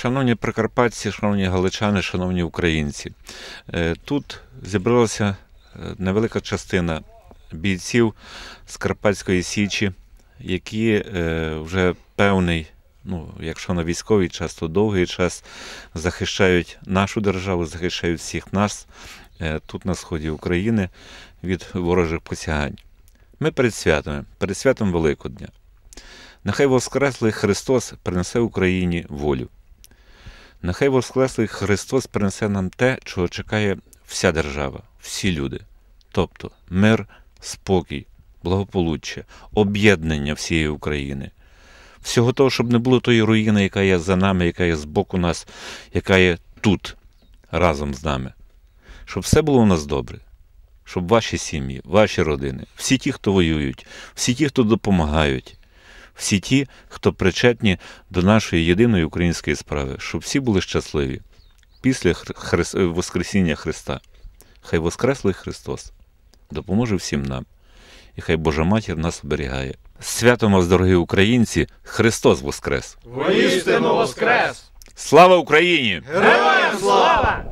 Шановні прикарпатці, шановні галичани, шановні українці, е, тут зібралася е, невелика частина бійців з Карпатської Січі, які е, вже певний, ну, якщо на військовий час, то довгий час захищають нашу державу, захищають всіх нас тут на сході України від ворожих посягань. Ми перед святами, перед святом Великодня. Нехай Воскреслий Христос принесе Україні волю. Нехай Воскреслий Христос принесе нам те, чого чекає вся держава, всі люди. Тобто мир, спокій, благополуччя, об'єднання всієї України. Всього того, щоб не було тої руїни, яка є за нами, яка є збоку нас, яка є тут, разом з нами. Щоб все було у нас добре. Щоб ваші сім'ї, ваші родини, всі ті, хто воюють, всі ті, хто допомагають, всі ті, хто причетні до нашої єдиної української справи, щоб всі були щасливі після Хри- Хрис- е, Воскресіння Христа. Хай Воскреслий Христос допоможе всім нам, і хай Божа Матір нас оберігає. Святом вас, дорогі українці! Христос Воскрес! Воістину воскрес! Слава Україні! Героям слава!